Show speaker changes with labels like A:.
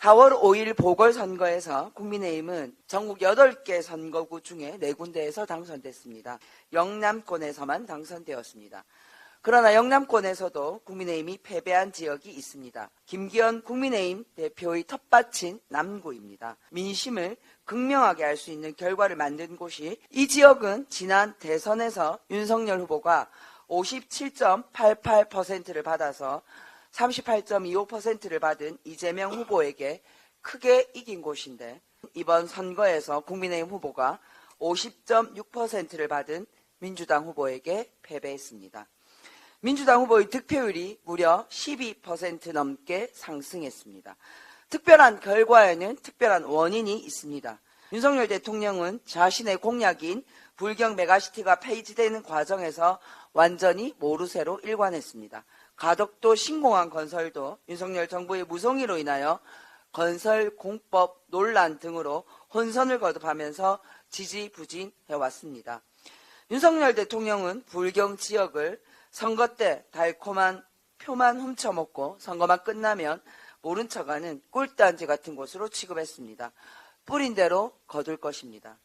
A: 4월 5일 보궐선거에서 국민의힘은 전국 8개 선거구 중에 4군데에서 당선됐습니다. 영남권에서만 당선되었습니다. 그러나 영남권에서도 국민의힘이 패배한 지역이 있습니다. 김기현 국민의힘 대표의 텃밭인 남구입니다. 민심을 극명하게 알 수 있는 결과를 만든 곳이 이 지역은 지난 대선에서 윤석열 후보가 57.88%를 받아서 38.25%를 받은 이재명 후보에게 크게 이긴 곳인데 이번 선거에서 국민의힘 후보가 50.6%를 받은 민주당 후보에게 패배했습니다. 민주당 후보의 득표율이 무려 12% 넘게 상승했습니다. 특별한 결과에는 특별한 원인이 있습니다. 윤석열 대통령은 자신의 공약인 불경 메가시티가 폐지되는 과정에서 완전히 모르쇠로 일관했습니다. 가덕도 신공항 건설도 윤석열 정부의 무성의로 인하여 건설 공법 논란 등으로 혼선을 거듭하면서 지지부진해왔습니다. 윤석열 대통령은 불경 지역을 선거 때 달콤한 표만 훔쳐먹고 선거만 끝나면 모른 척하는 꿀단지 같은 곳으로 취급했습니다. 뿌린 대로 거둘 것입니다.